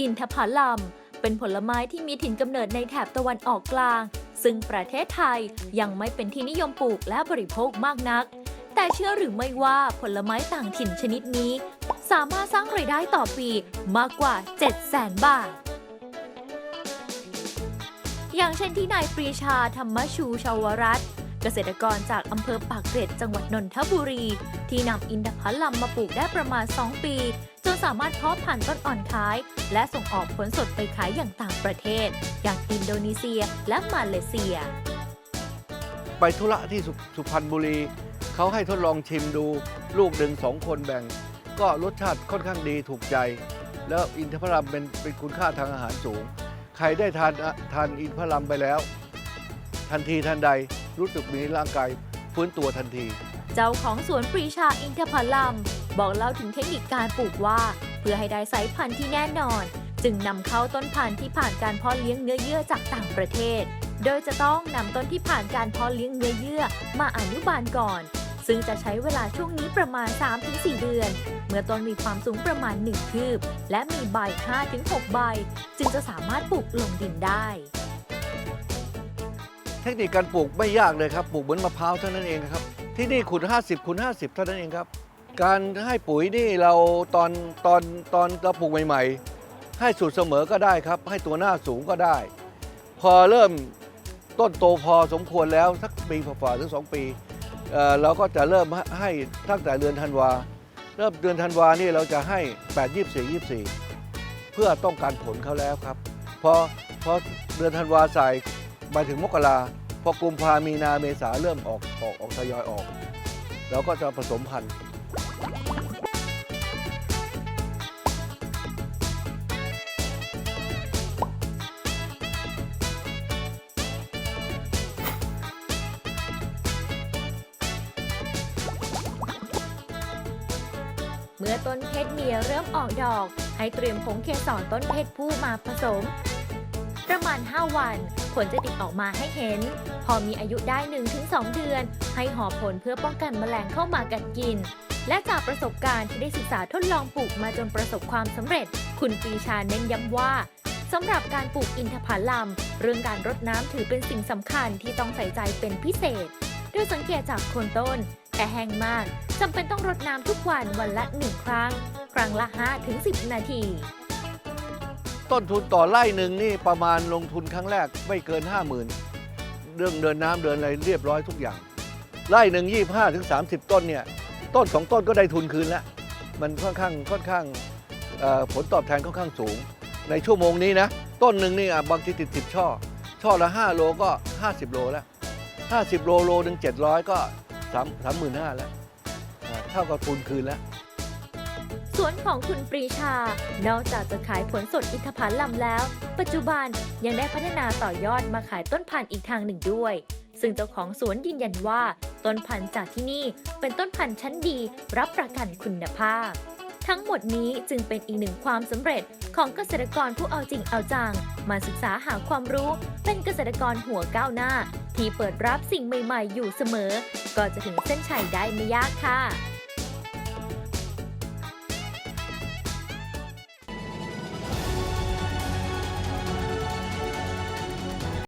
อินทผลัมเป็นผลไม้ที่มีถิ่นกำเนิดในแถบตะวันออกกลาง ซึ่งประเทศไทยยังไม่เป็นที่นิยมปลูกและบริโภคมากนัก แต่เชื่อหรือไม่ว่าผลไม้ต่างถิ่นชนิดนี้ สามารถสร้างรายได้ต่อปีมากกว่า 7 0 0 0 0 0 บาทอย่างเช่นที่นายปรีชาธรรมชูชาวรัตน์เกษตรกรจากอำเภอปากเกร็ดจังหวัดนนทบุรี ที่นำอินทผลัมมาปลูกได้ประมาณ 2 ปี นสามารถเพาะพันธุ์ต้นอ่อนขาย และส่งออกผลสดไปขายอย่างต่างประเทศ อย่างอินโดนีเซียและมาเลเซีย ไปธุระที่สุสุพรรณบุรี เขาให้ทดลองชิมดูลูกหนึ่งสองคนแบ่ง ก็รสชาติค่อนข้างดีถูกใจ แล้วอินทผลัมเป็นเป็นคุณค่าทางอาหารสูง ใครได้ทานอะทานอินทผลัมไปแล้ว ทันทีทันใดรู้สึกมีร่างกายฟื้นตัวทันที เจ้าของสวนปรีชาอินทผลัม บอกเล่าถึงเทคนิคการปลูกว่า เพื่อให้ได้สายพันธุ์ที่แน่นอน จึงนำเข้าต้นพันธุ์ที่ผ่านการเพาะเลี้ยงเนื้อเยื่อจากต่างประเทศ โดยจะต้องนำต้นที่ผ่านการเพาะเลี้ยงเนื้อเยื่อมาอนุบาลก่อน ซึ่งจะใช้เวลาช่วงนี้ประมาณ 3-4 เดือน เมื่อต้นมีความสูงประมาณ 1 คืบ และมีใบ 5-6 ใบ จึงจะสามารถปลูกลงดินได้เทคนิคการปลูกไม่ยากเลยครับ ปลูกเหมือนมะพร้าวเท่านั้นเองครับ ที่นี่ขุด50คูณ50 เท่านั้นเองครับ การให้ปุ๋ยนี่เราตอนตอนตอนเราปลูกใหม่ ๆ ให้สูตรเสมอก็ได้ครับ ให้ตัวหน้าสูงก็ได้ พอเริ่มต้นโตพอสมควรแล้วสักปีฝ่าๆถึงสองปีเอ่อเราก็จะเริ่มให้ตั้งแต่เดือนธันวา เริ่มเดือนธันวานี่เราจะให้ 8 24 24 เพื่อต้องการผลเขาแล้วครับพอพอเดือนธันวาใส่มาถึงมกราพอกุมภามีนาเมษาเริ่มออกออกออกทยอยออก เราก็จะผสมพันธุ์ เมื่อต้นเพชรเมียเริ่มออกดอก ให้เตรียมผงเกสรต้นเพชรผู้มาผสม ประมาณ 5 วัน ผลจะติดออกมาให้เห็น พอมีอายุได้ 1-2 เดือน ให้ห่อผลเพื่อป้องกันแมลงเข้ามากัดกิน และจากประสบการณ์ที่ได้ศึกษาทดลองปลูกมาจนประสบความสำเร็จ คุณปีชาเน้นย้ำว่าสำหรับการปลูกอินทผลัมเรื่องการรดน้ำถือเป็นสิ่งสำคัญที่ต้องใส่ใจเป็นพิเศษโดยสังเกตจากโคนต้น แต่แห้งมากจำเป็นต้องรดน้ำทุกวันวันละหนึ่งครั้ง ครั้งละ 5-10 นาทีต้นทุนต่อไร่หนึ่งนี่ประมาณลงทุนครั้งแรกไม่เกิน 50,000 เรื่องเดินน้ำเดินอะไรเรียบร้อยทุกอย่าง ไร่หนึ่ง25ถึง30 ต้นเนี่ย ต้นสองต้นก็ได้ทุนคืนแล้ว มันค่อนข้างค่อนข้างผลตอบแทนค่อนข้างสูง ในชั่วโมงนี้นะ ต้นหนึ่งนี่บางทีติดสิบช่อ ช่อละ 5 โลก็ 50 โลแล้ว 50 โลโลหนึ่ง700 ก็3 3 5 0 0 0แล้วเท่ากับทุนคืนแล้วสวนของคุณปรีชา นอกจากจะขายผลสดอินทผลัมแล้ว ปัจจุบันยังได้พัฒนาต่อยอดมาขายต้นพันธุ์อีกทางหนึ่งด้วย ซึ่งเจ้าของสวนยืนยันว่า ต้นพันธุ์จากที่นี่เป็นต้นพันธุ์ชั้นดีรับประกันคุณภาพ ทั้งหมดนี้จึงเป็นอีกหนึ่งความสำเร็จของเกษตรกรผู้เอาจริงเอาจัง มาศึกษาหาความรู้เป็นเกษตรกรหัวก้าวหน้า ที่เปิดรับสิ่งใหม่ ๆ อยู่เสมอ ก็จะถึงเส้นชัยได้ไม่ยากค่ะ